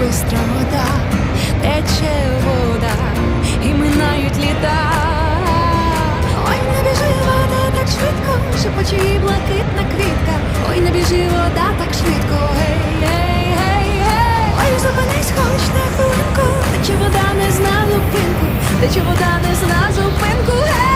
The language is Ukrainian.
бистра вода, тече вода, і минають літа. Ой, не біжи вода так швидко, шепоче її блакитна квітка. Ой, не біжи вода так швидко, гей, гей, гей, гей. Ой, зупинись хоч на хвилинку, тече вода не зна зупинку, тече вода не зна зупинку, гей.